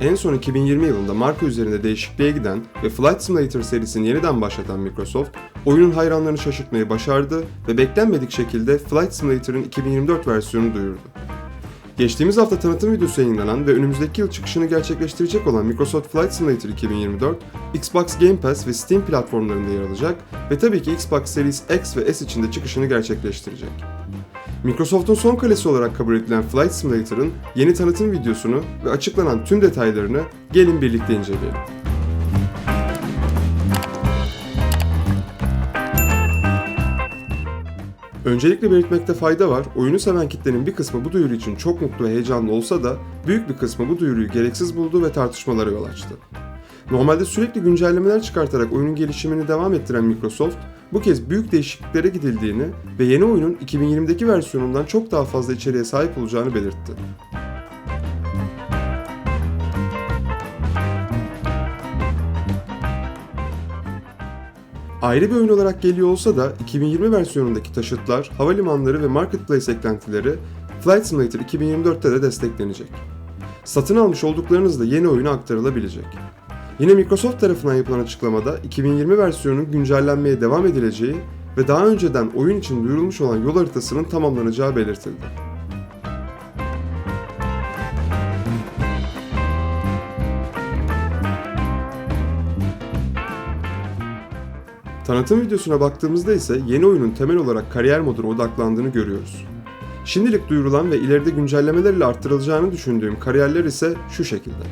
En son 2020 yılında marka üzerinde değişikliğe giden ve Flight Simulator serisini yeniden başlatan Microsoft, oyunun hayranlarını şaşırtmayı başardı ve beklenmedik şekilde Flight Simulator'ın 2024 versiyonunu duyurdu. Geçtiğimiz hafta tanıtım videosu yayınlanan ve önümüzdeki yıl çıkışını gerçekleştirecek olan Microsoft Flight Simulator 2024, Xbox Game Pass ve Steam platformlarında yer alacak ve tabii ki Xbox Series X ve S için de çıkışını gerçekleştirecek. Microsoft'un son kalesi olarak kabul edilen Flight Simulator'ın yeni tanıtım videosunu ve açıklanan tüm detaylarını gelin birlikte inceleyelim. Öncelikle belirtmekte fayda var, oyunu seven kitlenin bir kısmı bu duyuru için çok mutlu ve heyecanlı olsa da büyük bir kısmı bu duyuruyu gereksiz buldu ve tartışmalara yol açtı. Normalde sürekli güncellemeler çıkartarak oyunun gelişimini devam ettiren Microsoft, bu kez büyük değişikliklere gidildiğini ve yeni oyunun 2020'deki versiyonundan çok daha fazla içeriğe sahip olacağını belirtti. Ayrı bir oyun olarak geliyor olsa da 2020 versiyonundaki taşıtlar, havalimanları ve marketplace eklentileri Flight Simulator 2024'te de desteklenecek. Satın almış olduklarınız da yeni oyuna aktarılabilecek. Yine Microsoft tarafından yapılan açıklamada 2020 versiyonunun güncellenmeye devam edileceği ve daha önceden oyun için duyurulmuş olan yol haritasının tamamlanacağı belirtildi. Tanıtım videosuna baktığımızda ise yeni oyunun temel olarak kariyer moduna odaklandığını görüyoruz. Şimdilik duyurulan ve ileride güncellemelerle arttırılacağını düşündüğüm kariyerler ise şu şekilde.